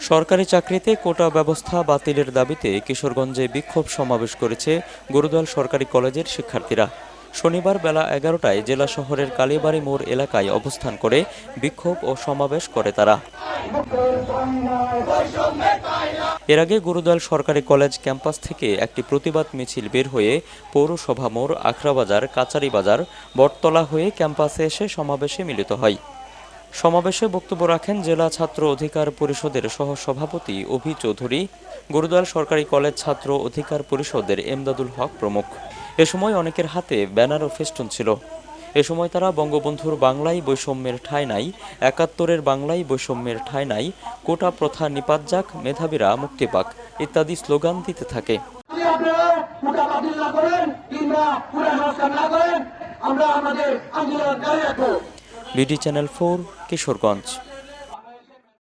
সরকারি চাকরিতে কোটা ব্যবস্থা বাতিলের দাবিতে কিশোরগঞ্জে বিক্ষোভ সমাবেশ করেছে গরুদল সরকারি কলেজের শিক্ষার্থীরা। শনিবার বেলা এগারোটায় জেলা শহরের কালীবাড়ি মোড় এলাকায় অবস্থান করে বিক্ষোভ ও সমাবেশ করে তারা। এর আগে গুরুদল সরকারি কলেজ ক্যাম্পাস থেকে একটি প্রতিবাদ মিছিল বের হয়ে পৌরসভা মোড়, আখড়াবাজার কাচারি বাজার বটতলা হয়ে ক্যাম্পাসে এসে সমাবেশে মিলিত হয়। সমাবেশে বক্তব্য রাখেন জেলা ছাত্র অধিকার পরিষদের সহ সভাপতি অভি চৌধুরী গুরুদল সরকারি কলেজ ছাত্র অধিকার পরিষদের এমদাদুল হক প্রমুখ। এ সময় অনেকের হাতে ব্যানার ও ফেস্টুন ছিল। এ সময় তারা বঙ্গবন্ধুর বাংলায় বৈষম্যের ঠাঁই নাই একাত্তরের বাংলায় বৈষম্যের ঠাঁই নাই কোটা প্রথা নিপাত যাক মেধাবীরা মুক্তি পাক ইত্যাদি স্লোগান দিতে থাকে। BD channel four Kishoreganj.